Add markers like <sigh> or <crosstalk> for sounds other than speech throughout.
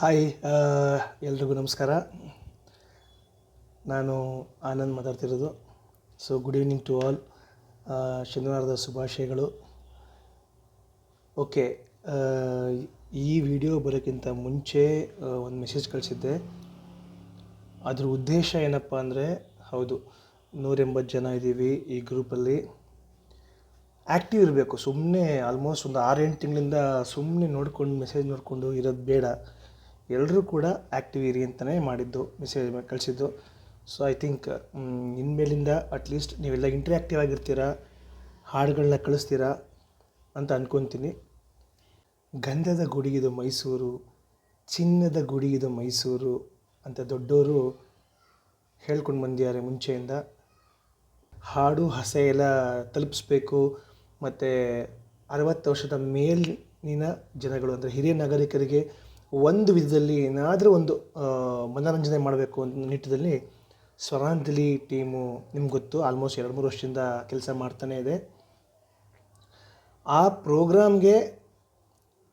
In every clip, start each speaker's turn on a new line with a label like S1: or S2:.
S1: Hi ಎಲ್ರಿಗೂ ನಮಸ್ಕಾರ. ನಾನು ಆನಂದ್ ಮಾತಾಡ್ತಿರೋದು. So good evening to all ಶನಿವಾರದ ಶುಭಾಶಯಗಳು. ಓಕೆ ಈ ವಿಡಿಯೋ ಬರೋಕ್ಕಿಂತ ಮುಂಚೆ ಒಂದು ಮೆಸೇಜ್ ಕಳಿಸಿದ್ದೆ. ಅದ್ರ ಉದ್ದೇಶ ಏನಪ್ಪ ಅಂದರೆ, ಹೌದು, ನೂರೆಂಬತ್ತು ಜನ ಇದ್ದೀವಿ ಈ ಗ್ರೂಪಲ್ಲಿ ಆ್ಯಕ್ಟಿವ್ ಇರಬೇಕು ಸುಮ್ಮನೆ ಆಲ್ಮೋಸ್ಟ್ ಒಂದು ಆರು ಎಂಟು ತಿಂಗಳಿಂದ ಸುಮ್ಮನೆ ನೋಡ್ಕೊಂಡು ಮೆಸೇಜ್ ನೋಡಿಕೊಂಡು ಇರೋದು ಬೇಡ. ಎಲ್ಲರೂ ಕೂಡ ಆ್ಯಕ್ಟಿವ್ ಇರಿ ಅಂತಲೇ ಮಾಡಿದ್ದು ಮೆಸೇಜ್ ಕಳಿಸಿದ್ದು. ಸೊ ಐ ಥಿಂಕ್ ಇನ್ಮೇಲಿಂದ ಅಟ್ಲೀಸ್ಟ್ ನೀವೆಲ್ಲ ಇಂಟ್ರ್ಯಾಕ್ಟಿವ್ ಆಗಿರ್ತೀರಾ ಹಾಡುಗಳನ್ನ ಕಳಿಸ್ತೀರಾ ಅಂತ ಅಂದ್ಕೊತೀನಿ ಗಂಧದ ಗುಡಿ ಇದು ಮೈಸೂರು, ಚಿನ್ನದ ಗುಡಿ ಇದು ಮೈಸೂರು ಅಂತ ದೊಡ್ಡವರು ಹೇಳ್ಕೊಂಡು ಬಂದಿದ್ದಾರೆ ಮುಂಚೆಯಿಂದ. ಹಾಡು, ಹಸೆ ಎಲ್ಲ ತಲುಪಿಸ್ಬೇಕು. ಮತ್ತು ಅರವತ್ತು ವರ್ಷದ ಮೇಲಿನ ಜನಗಳು, ಅಂದರೆ ಹಿರಿಯ ನಾಗರಿಕರಿಗೆ ಒಂದು ವಿಧದಲ್ಲಿ ಏನಾದರೂ ಒಂದು ಮನೋರಂಜನೆ ಮಾಡಬೇಕು ಅನ್ನೋ ನಿಟ್ಟಿನಲ್ಲಿ ಸ್ವರಾಂಜಲಿ ಟೀಮು ನಿಮ್ಗೆ ಗೊತ್ತು ಆಲ್ಮೋಸ್ಟ್ ಎರಡು ಮೂರು ವರ್ಷದಿಂದ ಕೆಲಸ ಮಾಡ್ತಾನೇ ಇದೆ. ಆ ಪ್ರೋಗ್ರಾಮ್ಗೆ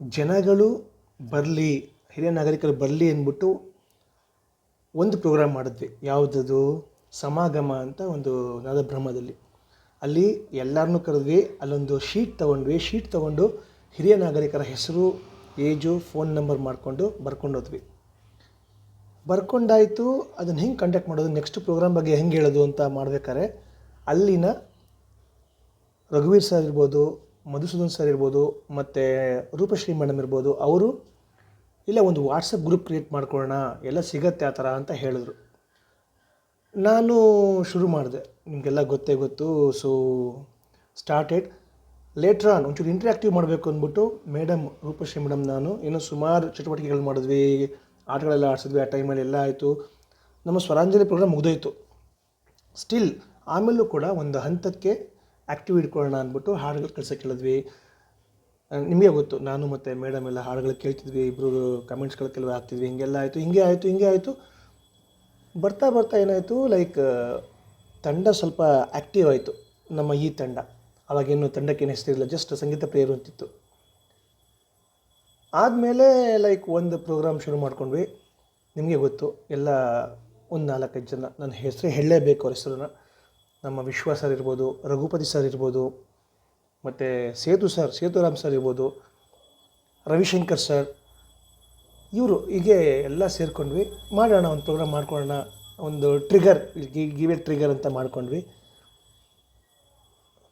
S1: ಜನಗಳು ಬರಲಿ, ಹಿರಿಯ ನಾಗರಿಕರು ಬರಲಿ ಅಂದ್ಬಿಟ್ಟು ಒಂದು ಪ್ರೋಗ್ರಾಮ್ ಮಾಡಿದ್ವಿ. ಯಾವುದದು? ಸಮಾಗಮ ಅಂತ ಒಂದು ನಾದಬ್ರಹ್ಮದಲ್ಲಿ ಅಲ್ಲಿ ಎಲ್ಲರನ್ನೂ ಕರೆದ್ವಿ, ಅಲ್ಲೊಂದು ಶೀಟ್ ತೊಗೊಂಡ್ವಿ. ಶೀಟ್ ತೊಗೊಂಡು ಹಿರಿಯ ನಾಗರಿಕರ ಹೆಸರು ಏಜು, ಫೋನ್ ನಂಬರ್ ಮಾಡಿಕೊಂಡು ಬರ್ಕೊಂಡು ಹೋದ್ವಿ. ಬರ್ಕೊಂಡಾಯಿತು, ಅದನ್ನು ಹೆಂಗೆ ಕಂಡಕ್ಟ್ ಮಾಡೋದು ನೆಕ್ಸ್ಟ್ ಪ್ರೋಗ್ರಾಮ್ ಬಗ್ಗೆ ಹೆಂಗೆ ಹೇಳೋದು ಅಂತ ಮಾಡ್ಬೇಕಾದ್ರೆ, ಅಲ್ಲಿನ ರಘುವೀರ್ ಸರ್ ಇರ್ಬೋದು, ಮಧುಸೂದನ್ ಸರ್ ಇರ್ಬೋದು, ಮತ್ತು ರೂಪಶ್ರೀ ಮೇಡಮ್ ಇರ್ಬೋದು, ಅವರು ಇಲ್ಲ ಒಂದು ವಾಟ್ಸಪ್ ಗ್ರೂಪ್ ಕ್ರಿಯೇಟ್ ಮಾಡ್ಕೊಳ್ಳೋಣ, ಎಲ್ಲ ಸಿಗತ್ತೆ ಆ ಥರ ಅಂತ ಹೇಳಿದ್ರು. ನಾನು ಶುರು ಮಾಡಿದೆ. ನಿಮಗೆಲ್ಲ ಗೊತ್ತೇ ಗೊತ್ತು ಸೊ ಸ್ಟಾರ್ಟೆಡ್ ಲೇಟ್ರ್ ಆನ್ ಒಂಚೂರು ಇಂಟ್ರ್ಯಾಕ್ಟಿವ್ ಮಾಡಬೇಕು ಅಂದ್ಬಿಟ್ಟು ಮೇಡಮ್ ರೂಪಶ್ರೀ ಮೇಡಮ್ ನಾನು ಇನ್ನು ಸುಮಾರು ಚಟುವಟಿಕೆಗಳು ಮಾಡಿದ್ವಿ, ಆಟಗಳೆಲ್ಲ ಆಡಿಸಿದ್ವಿ, ಆ ಟೈಮಲ್ಲಿ ಎಲ್ಲ ಆಯಿತು. ನಮ್ಮ ಸ್ವರಾಂಜಲಿ ಪ್ರೋಗ್ರಾಮ್ ಮುಗಿದೋಯ್ತು. ಸ್ಟಿಲ್ ಆಮೇಲೂ ಕೂಡ ಒಂದು ಹಂತಕ್ಕೆ ಆ್ಯಕ್ಟಿವ್ ಇಟ್ಕೊಳ್ಳೋಣ ಅಂದ್ಬಿಟ್ಟು ಹಾಡುಗಳು ಕೆಲಸ ಕೇಳಿದ್ವಿ. ನಿಮಗೆ ಗೊತ್ತು, ನಾನು ಮತ್ತು ಮೇಡಮ್ ಎಲ್ಲ ಹಾಡುಗಳು ಕೇಳ್ತಿದ್ವಿ ಇಬ್ಬರು ಕಮೆಂಟ್ಸ್ಗಳು ಕೆಲವು ಹಾಕ್ತಿದ್ವಿ, ಹಿಂಗೆಲ್ಲ ಆಯಿತು, ಹಿಂಗೆ ಆಯಿತು ಹಿಂಗೆ ಆಯಿತು. ಬರ್ತಾ ಬರ್ತಾ ಏನಾಯಿತು ಲೈಕ್ ತಂಡ ಸ್ವಲ್ಪ ಆ್ಯಕ್ಟಿವ್ ಆಯಿತು, ನಮ್ಮ ಈ ತಂಡ. ಅವಾಗೇನು ತಂಡಕ್ಕೇನು ಹೆಸರಿಲ್ಲ ಜಸ್ಟ್ ಸಂಗೀತ ಪ್ರಿಯರು ಅಂತಿತ್ತು. ಆದಮೇಲೆ ಲೈಕ್ ಒಂದು ಪ್ರೋಗ್ರಾಮ್ ಶುರು ಮಾಡ್ಕೊಂಡ್ವಿ. ನಿಮಗೆ ಗೊತ್ತು, ಎಲ್ಲ ಒಂದು ನಾಲ್ಕೈದು ಜನ. ನನ್ನ ಹೆಸರು ಹೇಳಲೇಬೇಕು ಅವ್ರ ಹೆಸರನ್ನ. ನಮ್ಮ ವಿಶ್ವ ಸರ್ ಇರ್ಬೋದು, ರಘುಪತಿ ಸರ್ ಇರ್ಬೋದು, ಮತ್ತು ಸೇತು ಸರ್ ಸೇತುರಾಮ್ ಸರ್ ಇರ್ಬೋದು, ರವಿಶಂಕರ್ ಸರ್ ಇವರು ಹೀಗೆ ಎಲ್ಲ ಸೇರ್ಕೊಂಡ್ವಿ. ಮಾಡೋಣ, ಒಂದು ಪ್ರೋಗ್ರಾಮ್ ಮಾಡ್ಕೊಳ್ಳೋಣ, ಒಂದು ಟ್ರಿಗರ್ ಗಿವೆ ಟ್ರಿಗರ್ ಅಂತ ಮಾಡ್ಕೊಂಡ್ವಿ.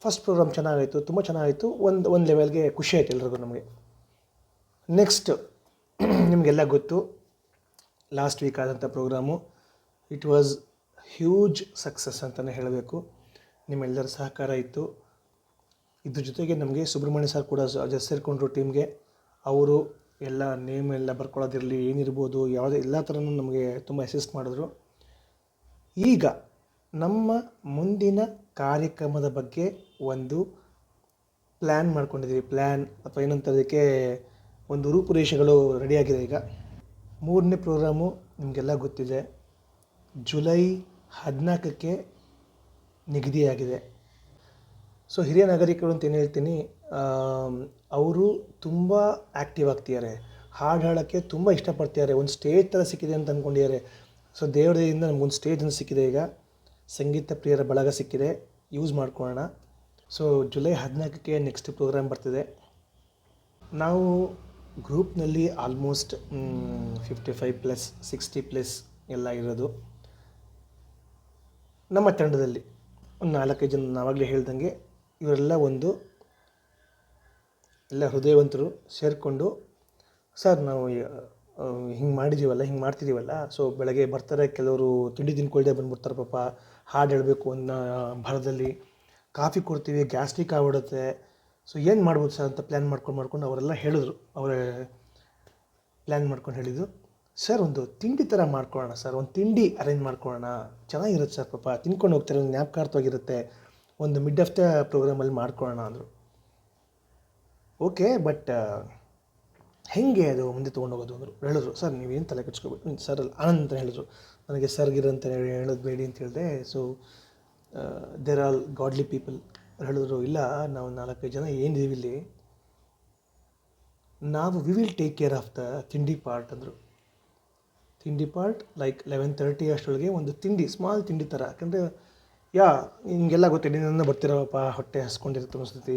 S1: ಫಸ್ಟ್ ಪ್ರೋಗ್ರಾಮ್ ಚೆನ್ನಾಗಾಯಿತು, ತುಂಬ ಚೆನ್ನಾಗಾಯಿತು. ಒಂದು ಒಂದು ಲೆವೆಲ್ಗೆ ಖುಷಿ ಆಯಿತು ಎಲ್ರಿಗೂ ನಮಗೆ. ನೆಕ್ಸ್ಟ್ <clears throat> ನಿಮಗೆಲ್ಲ ಗೊತ್ತು ಲಾಸ್ಟ್ ವೀಕ್ ಆದಂಥ programme it was huge success ಅಂತಲೇ ಹೇಳಬೇಕು. ನಿಮ್ಮೆಲ್ಲರ ಸಹಕಾರ ಇತ್ತು. ಇದ್ರ ಜೊತೆಗೆ ನಮಗೆ ಸುಬ್ರಹ್ಮಣ್ಯ ಸರ್ ಕೂಡ ಜಸ್ಟ್ ಸೇರಿಕೊಂಡ್ರು ಟೀಮ್ಗೆ ಅವರು ಎಲ್ಲ ನೇಮ್ ಎಲ್ಲ ಬರ್ಕೊಳ್ಳೋದಿರಲಿ, ಏನಿರ್ಬೋದು, ಯಾವುದೇ ಎಲ್ಲ ಥರನೂ ನಮಗೆ ತುಂಬ ಅಸಿಸ್ಟ್ ಮಾಡಿದ್ರು. ಈಗ ನಮ್ಮ ಮುಂದಿನ ಕಾರ್ಯಕ್ರಮದ ಬಗ್ಗೆ ಒಂದು ಪ್ಲ್ಯಾನ್ ಮಾಡ್ಕೊಂಡಿದ್ದೀವಿ. ಪ್ಲ್ಯಾನ್ ಅಥವಾ ಏನಂತದಕ್ಕೆ ಒಂದು ರೂಪುರೇಷೆಗಳು ರೆಡಿಯಾಗಿದೆ ಈಗ. ಮೂರನೇ ಪ್ರೋಗ್ರಾಮು ನಿಮಗೆಲ್ಲ ಗೊತ್ತಿದೆ. ಜುಲೈ ಹದಿನಾಲ್ಕಕ್ಕೆ ನಿಗದಿಯಾಗಿದೆ. ಸೊ ಹಿರಿಯ ನಾಗರಿಕರು ಅಂತ ಏನು ಹೇಳ್ತೀನಿ ಅವರು ತುಂಬ ಆ್ಯಕ್ಟಿವ್ ಆಗ್ತಿದ್ದಾರೆ. ಹಾಡು ಹಾಡೋಕ್ಕೆ ತುಂಬ ಇಷ್ಟಪಡ್ತಿದ್ದಾರೆ. ಒಂದು ಸ್ಟೇಜ್ ಥರ ಸಿಕ್ಕಿದೆ ಅಂತ ಅಂದ್ಕೊಂಡಿದ್ದಾರೆ ಸೊ ದೇವ್ರದಿಂದ ನಮಗೊಂದು ಸ್ಟೇಜ್ ಸಿಕ್ಕಿದೆ ಈಗ. ಸಂಗೀತ ಪ್ರಿಯರ ಬಳಗ ಸಿಕ್ಕಿದೆ ಯೂಸ್ ಮಾಡ್ಕೊಳ್ಳೋಣ. ಸೊ ಜುಲೈ ಹದಿನಾಲ್ಕಕ್ಕೆ ನೆಕ್ಸ್ಟ್ ಪ್ರೋಗ್ರಾಮ್ ಬರ್ತಿದೆ. ನಾವು ಗ್ರೂಪ್ನಲ್ಲಿ almost fifty five plus sixty plus ಎಲ್ಲ ಇರೋದು. ನಮ್ಮ ತಂಡದಲ್ಲಿ ಒಂದು ನಾಲ್ಕೈದು ಜನ ನಾವಾಗಲೇ ಹೇಳ್ದಂಗೆ ಇವರೆಲ್ಲ ಒಂದು ಎಲ್ಲ ಹೃದಯವಂತರು ಸೇರಿಕೊಂಡು, ಸರ್, ನಾವು ಹಿಂಗೆ ಮಾಡಿದ್ದೀವಲ್ಲ ಹಿಂಗೆ ಮಾಡ್ತಿದ್ದೀವಲ್ಲ ಸೊ ಬೆಳಗ್ಗೆ ಬರ್ತಾರೆ, ಕೆಲವರು ತಿಂಡಿ ತಿನ್ಕೊಳ್ಳದೆ ಬಂದ್ಬಿಡ್ತಾರೆ ಪಾಪ ಹಾಡು ಹೇಳಬೇಕು ಒಂದು ಭರದಲ್ಲಿ ಕಾಫಿ ಕೊಡ್ತೀವಿ, ಗ್ಯಾಸ್ಟ್ರಿಕ್ ಆಗಿಬಿಡುತ್ತೆ. ಸೊ ಏನು ಮಾಡ್ಬೋದು ಸರ್ ಅಂತ ಪ್ಲ್ಯಾನ್ ಮಾಡ್ಕೊಂಡು ಮಾಡ್ಕೊಂಡು ಅವರೆಲ್ಲ ಹೇಳಿದ್ರು. ಅವರೇ ಪ್ಲ್ಯಾನ್ ಮಾಡ್ಕೊಂಡು ಹೇಳಿದ್ದು ಸರ್, ಒಂದು ತಿಂಡಿ ಥರ ಮಾಡ್ಕೊಳ್ಳೋಣ ಸರ್. ಒಂದು ತಿಂಡಿ ಅರೇಂಜ್ ಮಾಡ್ಕೊಳ್ಳೋಣ. ಚೆನ್ನಾಗಿರುತ್ತೆ ಸರ್ ಪಾಪ. ತಿನ್ಕೊಂಡು ಹೋಗ್ತಾರೆ ಒಂದು ಜ್ಞಾಪಕಾರ್ಥವಾಗಿರುತ್ತೆ. ಒಂದು ಮಿಡ್ ಆಫ್ ದ ಪ್ರೋಗ್ರಾಮಲ್ಲಿ ಮಾಡ್ಕೊಳ್ಳೋಣ ಅಂದರು. ಓಕೆ ಬಟ್ ಹೆಂಗೆ ಅದು ಮುಂದೆ ತೊಗೊಂಡೋಗೋದು? ಅಂದರು. ಹೇಳಿದ್ರು. ಸರ್, ನೀವೇನು ತಲೆ ಕೆಡ್ಸ್ಕೊಬೇಡಿ. ಸರ್, ಆನಂದ್ ಅಂತ ಹೇಳಿದ್ರು. ನನಗೆ ಸರ್ಗಿರ್ ಅಂತ ಹೇಳಿ ಹೇಳೋದು ಬೇಡಿ ಅಂತ ಹೇಳಿದೆ. So there all godly people ಹೇಳಿದ್ರು, ಇಲ್ಲ, ನಾವು ನಾಲ್ಕೈದು ಜನ ಏನಿದ್ದೀವಿ ಇಲ್ಲಿ. ನಾವು we will take care of the tindi part ಅಂದರು. Tindi part like eleven thirty ಅಷ್ಟರೊಳಗೆ ಒಂದು ತಿಂಡಿ ಸ್ಮಾಲ್ ತಿಂಡಿ ಥರ ಯಾಕಂದರೆ, ಯಾ ಹಿಂಗೆಲ್ಲ ಗೊತ್ತಿದೆ ನನ್ನ ಬರ್ತಿರೋಪ್ಪ ಹೊಟ್ಟೆ ಹಸ್ಕೊಂಡಿರುತ್ತೆ ಅನಿಸ್ತೈತಿ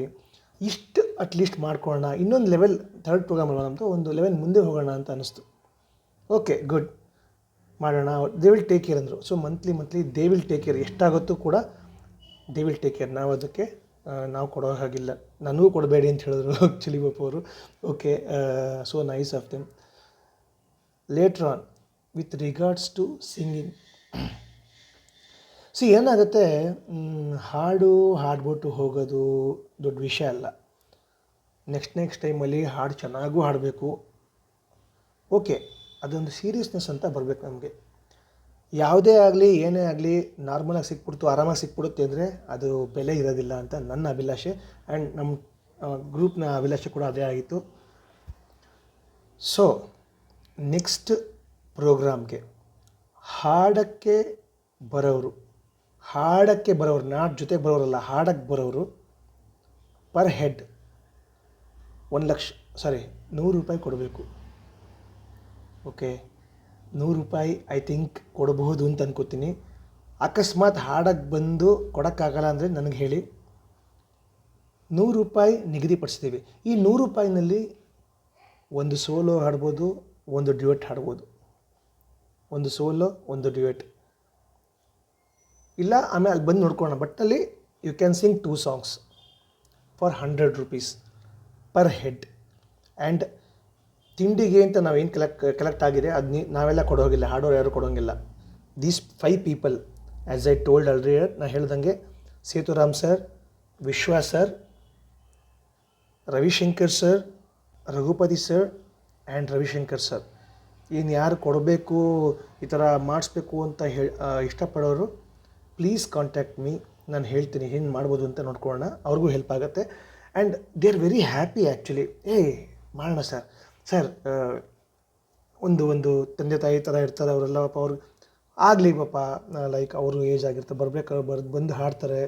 S1: ಇಷ್ಟು ಅಟ್ಲೀಸ್ಟ್ ಮಾಡ್ಕೊಳ್ಳೋಣ. ಇನ್ನೊಂದು ಲೆವೆಲ್ ಥರ್ಡ್ ಪ್ರೋಗ್ರಾಮ್ ಅಲ್ವಾ ನಮ್ಮದು ಒಂದು ಲೆವೆಲ್ ಮುಂದೆ ಹೋಗೋಣ ಅಂತ ಅನ್ನಿಸ್ತು. ಓಕೆ ಗುಡ್ ಮಾಡೋಣ ದೇ ವಿಲ್ ಟೇಕ್ ಕೇರ್ ಅಂದರು. So monthly monthly they will take care ಎಷ್ಟಾಗುತ್ತೋ ಕೂಡ ದೇ ವಿಲ್ ಟೇಕ್ ಕೇರ್ ನಾವು ಅದಕ್ಕೆ ನಾವು ಕೊಡೋ ಹಾಗಿಲ್ಲ. ನನಗೂ ಕೊಡಬೇಡಿ ಅಂತ ಹೇಳಿದ್ರು ಆ್ಯಕ್ಚುಲಿ ಬಾಪು ಅವರು. Okay so nice of them later on with regards to singing C ಏನಾಗುತ್ತೆ? ಹಾಡು, ಹಾಡ್ಬಿಟ್ಟು ಹೋಗೋದು ದೊಡ್ಡ ವಿಷಯ ಅಲ್ಲ. ನೆಕ್ಸ್ಟ್ ನೆಕ್ಸ್ಟ್ ಟೈಮಲ್ಲಿ ಹಾಡು ಚೆನ್ನಾಗೂ ಹಾಡಬೇಕು. ಓಕೆ ಅದೊಂದು ಸೀರಿಯಸ್ನೆಸ್ ಅಂತ ಬರಬೇಕು ನಮಗೆ. ಯಾವುದೇ ಆಗಲಿ, ಏನೇ ಆಗಲಿ ನಾರ್ಮಲಾಗಿ ಸಿಕ್ಬಿಡ್ತು, ಆರಾಮಾಗಿ ಸಿಕ್ಬಿಡುತ್ತೆ ಅಂದರೆ ಅದು ಬೆಲೆ ಇರೋದಿಲ್ಲ ಅಂತ ನನ್ನ ಅಭಿಲಾಷೆ. ಆ್ಯಂಡ್ ನಮ್ಮ ಗ್ರೂಪ್ನ ಅಭಿಲಾಷೆ ಕೂಡ ಅದೇ ಆಗಿತ್ತು. ಸೊ ನೆಕ್ಸ್ಟ್ ಪ್ರೋಗ್ರಾಮ್ಗೆ ಹಾಡಕ್ಕೆ ಬರೋರು ಹಾಡಕ್ಕೆ ಬರೋರು ನಾಟ್ ಜೊತೆ ಬರೋರಲ್ಲ ಹಾಡಕ್ಕೆ ಬರೋರು ಪರ್ ಹೆಡ್ ಒಂದು ಲಕ್ಷ ಸಾರಿ ನೂರು ರೂಪಾಯಿ ಕೊಡಬೇಕು. ಓಕೆ, ನೂರು ರೂಪಾಯಿ ಐ ಥಿಂಕ್ ಕೊಡಬಹುದು ಅಂತ ಅನ್ಕೋತೀನಿ. ಅಕಸ್ಮಾತ್ ಹಾಡಕ್ಕೆ ಬಂದು ಕೊಡೋಕ್ಕಾಗಲ್ಲ ಅಂದರೆ ನನಗೆ ಹೇಳಿ. ನೂರು ರೂಪಾಯಿ ನಿಗದಿಪಡಿಸ್ತೀವಿ. ಈ ನೂರು ರೂಪಾಯಿನಲ್ಲಿ ಒಂದು ಸೋಲೋ ಹಾಡ್ಬೋದು, ಒಂದು ಡ್ಯುಯೆಟ್ ಹಾಡ್ಬೋದು. ಒಂದು ಸೋಲೋ, ಒಂದು ಡ್ಯುಯೆಟ್. ಇಲ್ಲ, ಆಮೇಲೆ ಅಲ್ಲಿ ಬಂದು ನೋಡ್ಕೊಳ್ಳೋಣ. ಬಟ್ ಅಲ್ಲಿ you can sing two songs for hundred rupees per head and ತಿಂಡಿಗೆ ಅಂತ ನಾವೇನು ಕಲೆಕ್ಟ್ ಕಲೆಕ್ಟ್ ಆಗಿದೆ ಅದು ನೀ, ನಾವೆಲ್ಲ ಕೊಡೋಗಿಲ್ಲ ಹಾಡೋರು ಯಾರು ಕೊಡೋಂಗಿಲ್ಲ these five people as I told ಅಲ್ರಿ ನಾ ಹೇಳ್ದಂಗೆ Sethuram sir Vishwa sir Ravishankar sir Raghupati sir and Ravishankar sir ಏನು ಯಾರು ಕೊಡಬೇಕು, ಈ ಥರ ಮಾಡಿಸ್ಬೇಕು ಅಂತ ಹೇಳಿ ಇಷ್ಟಪಡೋರು ಪ್ಲೀಸ್ ಕಾಂಟ್ಯಾಕ್ಟ್ ಮೀ ನಾನು ಹೇಳ್ತೀನಿ ಹೆಂಗೆ ಮಾಡ್ಬೋದು ಅಂತ ನೋಡ್ಕೊಳ್ಳೋಣ. ಅವ್ರಿಗೂ ಹೆಲ್ಪ್ ಆಗುತ್ತೆ. And they are very happy actually ಏ ಮಾಡೋಣ ಸರ್ ಸರ್ ಒಂದು ಒಂದು ತಂದೆ ತಾಯಿ ಥರ ಇರ್ತಾರೆ ಅವರೆಲ್ಲ, ಪಾಪ ಅವ್ರಿಗೆ ಆಗಲಿ ಪಾಪ ಲೈಕ್ ಅವರು ಏಜ್ ಆಗಿರ್ತಾರೆ ಬರಬೇಕಾದ್ರೆ ಬರ್ದು ಬಂದು ಹಾಡ್ತಾರೆ.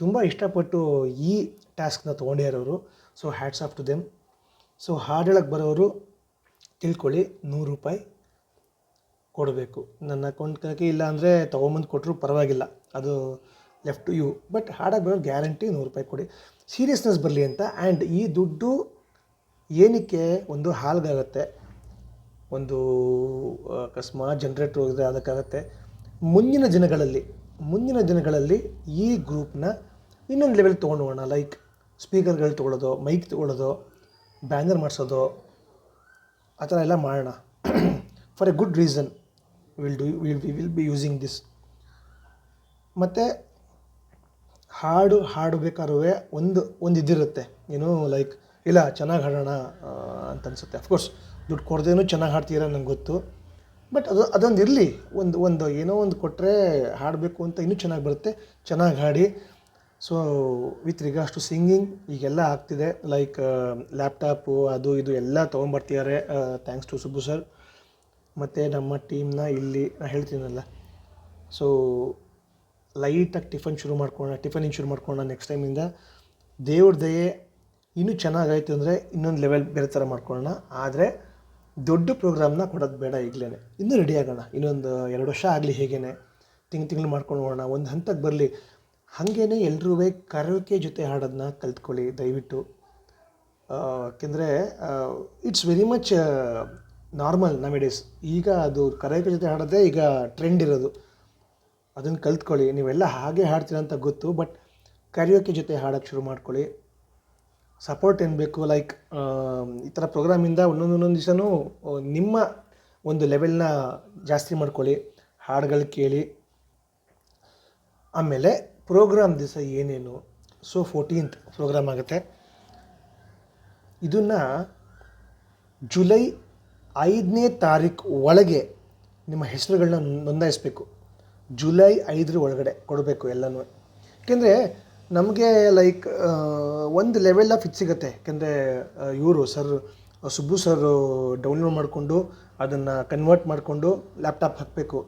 S1: ತುಂಬ ಇಷ್ಟಪಟ್ಟು ಈ ಟಾಸ್ಕ್ನ ತೊಗೊಂಡಿರೋರು so hats off to them so ಹಾಡು ಹೇಳಕ್ಕೆ ಬರೋರು, ತಿಳ್ಕೊಳ್ಳಿ, ನೂರು ರೂಪಾಯಿ ಕೊಡಬೇಕು. ನನ್ನ ಅಕೌಂಟ್ಗೆ ಇಲ್ಲ ಅಂದರೆ ತೊಗೊಂಬಂದು ಕೊಟ್ಟರು ಪರವಾಗಿಲ್ಲ. ಅದು ಲೆಫ್ಟ್ ಟು ಯು ಬಟ್ ಹಾಡಕ್ಕೆ ಬರೋ ಗ್ಯಾರಂಟಿ ನೂರು ರೂಪಾಯಿ ಕೊಡಿ. ಸೀರಿಯಸ್ನೆಸ್ ಬರಲಿ ಅಂತ ಆ್ಯಂಡ್ ಈ ದುಡ್ಡು ಏನಕ್ಕೆ ಒಂದು ಹಾಲ್ಗಾಗತ್ತೆ? ಒಂದು ಅಕಸ್ಮಾತ್ ಜನ್ರೇಟ್ರ್ ಹೋಗಿದ್ರೆ ಅದಕ್ಕಾಗತ್ತೆ ಮುಂದಿನ ದಿನಗಳಲ್ಲಿ ಮುಂದಿನ ದಿನಗಳಲ್ಲಿ ಈ ಗ್ರೂಪ್ನ ಇನ್ನೊಂದು ಲೆವೆಲ್ ತೊಗೊಂಡು ಹೋಗೋಣ ಲೈಕ್ ಸ್ಪೀಕರ್ಗಳು ತೊಗೊಳ್ಳೋದು ಮೈಕ್ ತೊಗೊಳ್ಳೋದು ಬ್ಯಾನರ್ ಮಾಡಿಸೋದು, ಆ ಥರ ಎಲ್ಲ ಮಾಡೋಣ. For a good reason will do will we will be using this ಮತ್ತು, ಹಾಡು ಹಾಡಬೇಕಾದ್ರೂ ಒಂದು ಒಂದು ಇದಿರುತ್ತೆ. ಏನು ಲೈಕ್ ಇಲ್ಲ, ಚೆನ್ನಾಗಿ ಹಾಡೋಣ ಅಂತ ಅನಿಸುತ್ತೆ. ಅಫ್ಕೋರ್ಸ್ ದುಡ್ಡು ಕೊಡ್ದೇನೂ ಚೆನ್ನಾಗಿ ಹಾಡ್ತೀರ ನಂಗೆ ಗೊತ್ತು. ಬಟ್ ಅದು, ಅದೊಂದು ಇರಲಿ. ಒಂದು ಒಂದು ಏನೋ ಒಂದು ಕೊಟ್ಟರೆ ಹಾಡಬೇಕು ಅಂತ ಇನ್ನೂ ಚೆನ್ನಾಗಿ ಬರುತ್ತೆ. ಚೆನ್ನಾಗಿ ಹಾಡಿ. So with regards to singing ಈಗೆಲ್ಲ ಆಗ್ತಿದೆ. ಲೈಕ್ ಲ್ಯಾಪ್ಟಾಪು ಅದು, ಇದು ಎಲ್ಲ ತೊಗೊಂಬರ್ತಿದ್ದಾರೆ ಥ್ಯಾಂಕ್ಸ್ ಟು ಸುಬ್ಬು ಸರ್ ಮತ್ತು ನಮ್ಮ ಟೀಮ್ನ ಇಲ್ಲಿ ನಾನು ಹೇಳ್ತೀನಲ್ಲ. ಸೊ ಲೈಟಾಗಿ ಟಿಫನ್ ಶುರು ಮಾಡ್ಕೊಳ್ಳೋಣ ಟಿಫನಿಂಗ್ ಶುರು ಮಾಡ್ಕೊಳ್ಳೋಣ ನೆಕ್ಸ್ಟ್ ಟೈಮಿಂದ ದೇವ್ರ ದಯೆ ಇನ್ನೂ ಚೆನ್ನಾಗಾಯಿತು ಅಂದರೆ ಇನ್ನೊಂದು ಲೆವೆಲ್ ಬೇರೆ ಥರ ಮಾಡ್ಕೊಳ್ಳೋಣ. ಆದರೆ ದೊಡ್ಡ ಪ್ರೋಗ್ರಾಮ್ನ ಕೊಡೋದು ಬೇಡ ಈಗಲೇ ಇನ್ನೂ ರೆಡಿ ಆಗೋಣ. ಇನ್ನೊಂದು ಎರಡು ವರ್ಷ ಆಗಲಿ ಹೇಗೇನೆ. ತಿಂಗ್ ತಿಂಗಳು ಮಾಡ್ಕೊಂಡು ಹೋಗೋಣ. ಒಂದು ಹಂತಕ್ಕೆ ಬರಲಿ. ಹಾಗೇನೆ ಎಲ್ಲರೂ ಕರೋಕೆ ಜೊತೆ ಹಾಡೋದನ್ನ ಕಲ್ತ್ಕೊಳ್ಳಿ. ದಯವಿಟ್ಟು. ಯಾಕೆಂದರೆ ಇಟ್ಸ್ ವೆರಿ ಮಚ್ ನಾರ್ಮಲ್ ನಮ್ಮ ಡೇಸ್ ಈಗ ಅದು ಕರೋಕೆ ಜೊತೆ ಹಾಡೋದೇ ಈಗ ಟ್ರೆಂಡ್ ಇರೋದು. ಅದನ್ನು ಕಲ್ತ್ಕೊಳ್ಳಿ. ನೀವೆಲ್ಲ ಹಾಗೆ ಹಾಡ್ತೀರ ಅಂತ ಗೊತ್ತು ಬಟ್ ಕರಿಯೋಕೆ ಜೊತೆ ಹಾಡೋಕ್ಕೆ ಶುರು ಮಾಡ್ಕೊಳ್ಳಿ. ಸಪೋರ್ಟ್ ಏನು ಬೇಕು? ಲೈಕ್ ಈ ಥರ ಪ್ರೋಗ್ರಾಮಿಂದ ಒಂದೊಂದು ಒಂದೊಂದು ದಿವಸನೂ ನಿಮ್ಮ ಒಂದು ಲೆವೆಲ್ನ ಜಾಸ್ತಿ ಮಾಡ್ಕೊಳ್ಳಿ, ಹಾಡುಗಳು ಕೇಳಿ. ಆಮೇಲೆ ಪ್ರೋಗ್ರಾಮ್ ದಿವಸ ಏನೇನು? ಸೊ ಫೋರ್ಟೀನ್ತ್ ಪ್ರೋಗ್ರಾಮ್ ಆಗುತ್ತೆ. ಇದನ್ನು ಜುಲೈ ಐದನೇ ತಾರೀಕು ಒಳಗೆ ನಿಮ್ಮ ಹೆಸರುಗಳನ್ನ ನೋಂದಾಯಿಸ್ಬೇಕು. ಜುಲೈ ಐದರ ಒಳಗಡೆ ಕೊಡಬೇಕು ಎಲ್ಲನೂ. ಯಾಕೆಂದರೆ ನಮಗೆ ಲೈಕ್ ಒಂದು ಲೆವೆಲ್ ಆಫ್ ಇದು ಸಿಗುತ್ತೆ. ಯಾಕೆಂದರೆ ಇವರು ಸರ್ ಸುಬ್ಬು ಸರ್ ಡೌನ್ಲೋಡ್ ಮಾಡಿಕೊಂಡು, ಅದನ್ನು ಕನ್ವರ್ಟ್ ಮಾಡಿಕೊಂಡು ಲ್ಯಾಪ್ಟಾಪ್ ಹಾಕಬೇಕು.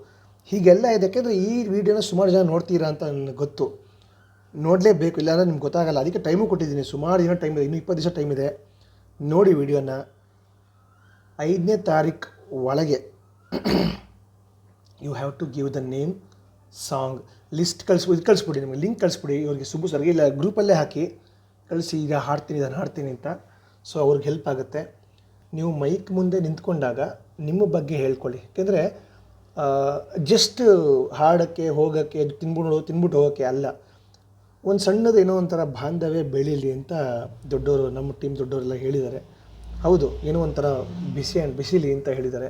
S1: ಹೀಗೆಲ್ಲ ಇದೆ. ಯಾಕೆಂದರೆ, ಈ ವಿಡಿಯೋನ ಸುಮಾರು ಜನ ನೋಡ್ತೀರಾ ಅಂತ ನನಗೆ ಗೊತ್ತು. ನೋಡಲೇಬೇಕು. ಇಲ್ಲಾಂದರೆ ನಿಮ್ಗೆ ಗೊತ್ತಾಗಲ್ಲ. ಅದಕ್ಕೆ ಟೈಮು ಕೊಟ್ಟಿದ್ದೀನಿ. ಸುಮಾರು ದಿನ ಟೈಮ್ ಇದೆ. ಇನ್ನೂ ಇಪ್ಪತ್ತು ದಿವಸ ಟೈಮ್ ಇದೆ. ನೋಡಿ ವಿಡಿಯೋನ ಐದನೇ ತಾರೀಕು ಒಳಗೆ you have to give the name song list ಕಳಿಸ್ಬೋ ಇದು ಕಳಿಸ್ಬಿಡಿ ನಿಮಗೆ ಲಿಂಕ್ ಕಳಿಸ್ಬಿಡಿ. ಇವ್ರಿಗೆ ಸುಬ್ಬು ಸರ್ಗೆ ಇಲ್ಲ ಗ್ರೂಪಲ್ಲೇ ಹಾಕಿ ಕಳಿಸಿ, ಈಗ ಹಾಡ್ತೀನಿ, ಇದನ್ನು ಹಾಡ್ತೀನಿ ಅಂತ. ಸೊ ಅವ್ರಿಗೆ ಹೆಲ್ಪ್ ಆಗುತ್ತೆ. ನೀವು ಮೈಕ್ ಮುಂದೆ ನಿಂತ್ಕೊಂಡಾಗ ನಿಮ್ಮ ಬಗ್ಗೆ ಹೇಳ್ಕೊಳ್ಳಿ. ಯಾಕೆಂದರೆ ಜಸ್ಟ್ ಹಾಡೋಕ್ಕೆ, ಹೋಗೋಕ್ಕೆ, ತಿನ್ಬಿಡು, ತಿನ್ಬಿಟ್ಟು ಹೋಗೋಕ್ಕೆ ಅಲ್ಲ. ಒಂದು ಸಣ್ಣದು ಏನೋ ಒಂಥರ ಬಾಂಧವ್ಯ ಬೆಳೀಲಿ ಅಂತ ದೊಡ್ಡವರು ನಮ್ಮ ಟೀಮ್ ದೊಡ್ಡವರೆಲ್ಲ ಹೇಳಿದ್ದಾರೆ. ಹೌದು, ಏನೋ ಒಂಥರ ಬಿಸಿ ಆ್ಯಂಡ್ ಬಿಸಿಲಿ ಅಂತ ಹೇಳಿದ್ದಾರೆ.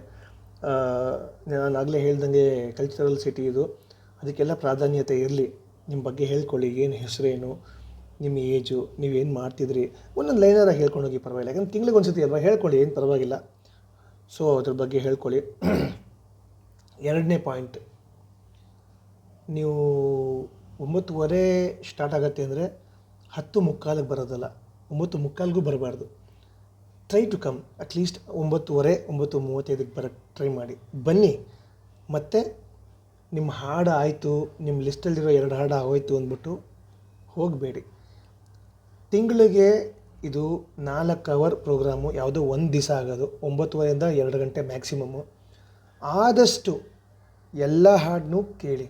S1: ನಾನು ಆಗಲೇ ಹೇಳ್ದಂಗೆ ಕಲ್ಚರಲ್ ಸಿಟಿ ಇದು. ಅದಕ್ಕೆಲ್ಲ ಪ್ರಾಧಾನ್ಯತೆ ಇರಲಿ. ನಿಮ್ಮ ಬಗ್ಗೆ ಹೇಳ್ಕೊಳ್ಳಿ, ಏನು ಹೆಸರೇನು ನಿಮ್ಮ ಏಜು ನೀವೇನು ಮಾಡ್ತಿದ್ರಿ. ಒಂದೊಂದು ಲೈನರ ಹೇಳ್ಕೊಂಡು ಹೋಗಿ ಪರವಾಗಿಲ್ಲ. ಯಾಕಂದ್ರೆ ತಿಂಗ್ಳಿಗೆ ಒಂದು ಸತಿ ಅಲ್ವಾ? ಹೇಳ್ಕೊಳ್ಳಿ, ಏನು ಪರವಾಗಿಲ್ಲ. ಸೊ ಅದ್ರ ಬಗ್ಗೆ ಹೇಳ್ಕೊಳ್ಳಿ. <clears throat> ಎರಡನೇ ಪಾಯಿಂಟ್ ನೀವು ಒಂಬತ್ತುವರೆ ಸ್ಟಾರ್ಟ್ ಆಗುತ್ತೆ ಅಂದರೆ ಹತ್ತು ಮುಕ್ಕಾಲಿಗೆ ಬರೋದಲ್ಲ. ಒಂಬತ್ತು ಮುಕ್ಕಾಲಿಗೂ ಬರಬಾರ್ದು. ಟ್ರೈ ಟು ಕಮ್ ಅಟ್ಲೀಸ್ಟ್ ಒಂಬತ್ತುವರೆ, ಒಂಬತ್ತು ಮೂವತ್ತೈದಕ್ಕೆ ಬರೋಕ್ಕೆ ಟ್ರೈ ಮಾಡಿ. ಬನ್ನಿ. ಮತ್ತು ನಿಮ್ಮ ಹಾಡು ಆಯಿತು, ನಿಮ್ಮ ಲಿಸ್ಟಲ್ಲಿರೋ ಎರಡು ಹಾಡು ಆಗೋಯ್ತು ಅಂದ್ಬಿಟ್ಟು ಹೋಗಬೇಡಿ. ತಿಂಗಳಿಗೆ ಇದು ನಾಲ್ಕು ಅವರ್ ಪ್ರೋಗ್ರಾಮು ಯಾವುದೋ ಒಂದು ದಿವಸ ಆಗೋದು, ಒಂಬತ್ತುವರೆಯಿಂದ ಎರಡು ಗಂಟೆ ಮ್ಯಾಕ್ಸಿಮಮ್ಮು ಆದಷ್ಟು ಎಲ್ಲ ಹಾಡನ್ನೂ ಕೇಳಿ.